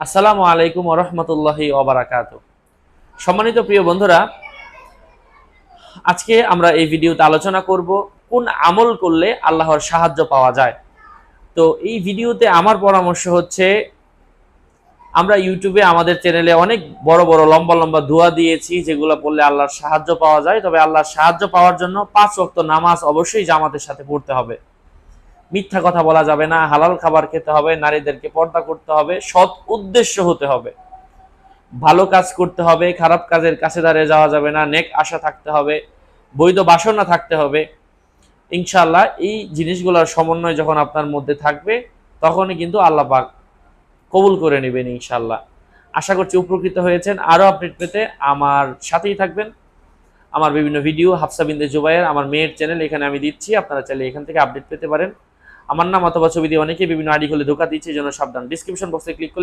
আসসালামু আলাইকুম রহমতুল্লাহি ওবরাকাত সম্মানিত প্রিয় বন্ধুরা, আজকে আমরা এই ভিডিওতে আলোচনা করব কোন আমল করলে আল্লাহর সাহায্য পাওয়া যায়। তো এই ভিডিওতে আমার পরামর্শ হচ্ছে, আমরা ইউটিউবে আমাদের চ্যানেলে অনেক বড় বড় লম্বা লম্বা দোয়া দিয়েছি যেগুলো পড়লে আল্লাহর সাহায্য পাওয়া যায়। তবে আল্লাহর সাহায্য পাওয়ার জন্য পাঁচ ওয়াক্ত নামাজ অবশ্যই জামাতের সাথে পড়তে হবে। মিথ্যা কথা বলা যাবে না, হালাল খাবার খেতে হবে, নারীদেরকে পর্দা করতে হবে, সৎ উদ্দেশ্য হতে হবে। ভালো কাজ করতে হবে, খারাপ কাজের কাছে দাঁড়িয়ে যাওয়া যাবে না, নেক আশা থাকতে হবে, বৈধ বাসনা থাকতে হবে। ইনশাল্লাহ এই জিনিসগুলোর সমন্বয় যখন আপনার মধ্যে থাকবে, তখনই কিন্তু আল্লাহ পাক কবুল করে নেবেন ইনশাল্লাহ আশা করছি উপকৃত হয়েছেন। আরও আপডেট পেতে আমার সাথেই থাকবেন। আমার বিভিন্ন ভিডিও হাফসাবিন্দে জুবাইয়ের আমার মেয়ের চ্যানেল এখানে আমি দিচ্ছি। আপনারা চাইলে এখান থেকে আপডেট পেতে পারেন। আমার নাম অথবা ছবি দিয়ে অনেকে বিভিন্ন আইডি খুলে ধোকা দিচ্ছে যেন সাবধান। ডিসক্রিপশন বক্সে ক্লিক